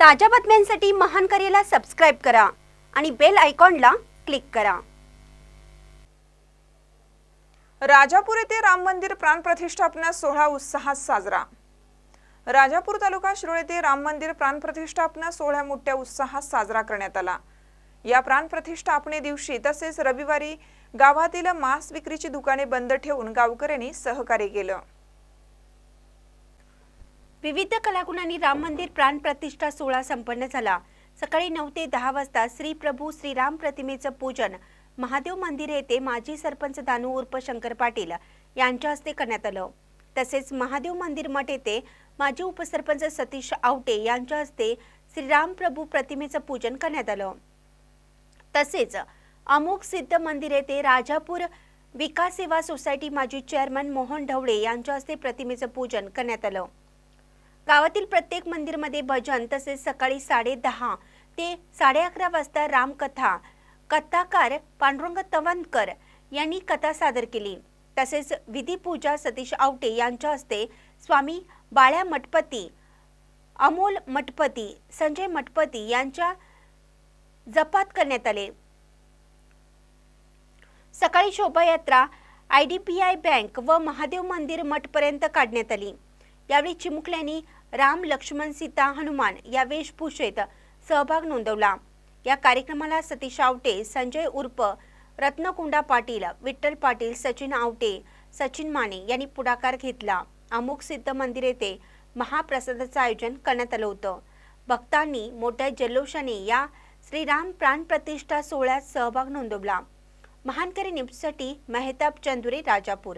ताज्या बातम्यांसाठी महान करेला सबस्क्राईब करा आणि बेल आयकॉनला क्लिक करा. राजापूर येथे राम मंदिर प्राण प्रतिष्ठापना सोहळा उत्साहात साजरा. राजापूर तालुका शिरोळ येथे राम मंदिर प्राण प्रतिष्ठापना सोहळा मोठ्या उत्साहात साजरा करण्यात आला. या प्राण प्रतिष्ठापने दिवशी तसेच रविवारी गावातील मांस विक्रीची दुकाने बंद ठेवून गावकऱ्यांनी सहकार्य केलं. विविध कलागुणांनी राम मंदिर प्राण प्रतिष्ठा सोहळा संपन्न झाला. सकाळी नऊ ते दहा वाजता श्री प्रभू श्रीराम प्रतिमेचं पूजन महादेव मंदिर येथे माजी सरपंच दानू उर्फ शंकर पाटील यांच्या हस्ते करण्यात आलं. तसेच महादेव मंदिर मठ येथे माजी उपसरपंच सतीश आवटे यांच्या हस्ते श्रीराम प्रभू प्रतिमेचं पूजन करण्यात आलं. तसेच अमुक सिद्ध मंदिर येथे राजापूर विकास सेवा सोसायटी माजी चेअरमन मोहन ढवळे यांच्या हस्ते प्रतिमेचं पूजन करण्यात आलं. गावातील प्रत्येक मंदिरमध्ये भजन तसेच सकाळी साडे दहा ते साडे अकरा वाजता रामकथा कथाकार पांडुरंग तवनकर यांनी कथा सादर केली. तसेच विधीपूजा सतीश आवटे यांच्या हस्ते स्वामी बाळ्या मठपती अमोल मठपती संजय मठपती यांच्या जपात करण्यात आले. सकाळी शोभायात्रा I D B I bank व महादेव मंदिर मठपर्यंत काढण्यात आली. यावेळी चिमुकल्यांनी राम लक्ष्मण सीता हनुमान या वेशभूषेत सहभाग नोंदवला. या कार्यक्रमाला सतीश आवटे संजय उर्फ रत्नकुंडा पाटील विठ्ठल पाटील सचिन आवटे सचिन माने यांनी पुढाकार घेतला. अमुक सिद्ध मंदिर येथे महाप्रसादाचं आयोजन करण्यात आलं होतं. भक्तांनी मोठ्या जल्लोषाने या श्रीराम प्राण प्रतिष्ठा सोहळ्यात सहभाग नोंदवला. महानकरी न्यूजसाठी मेहताब चंदुरे राजापूर.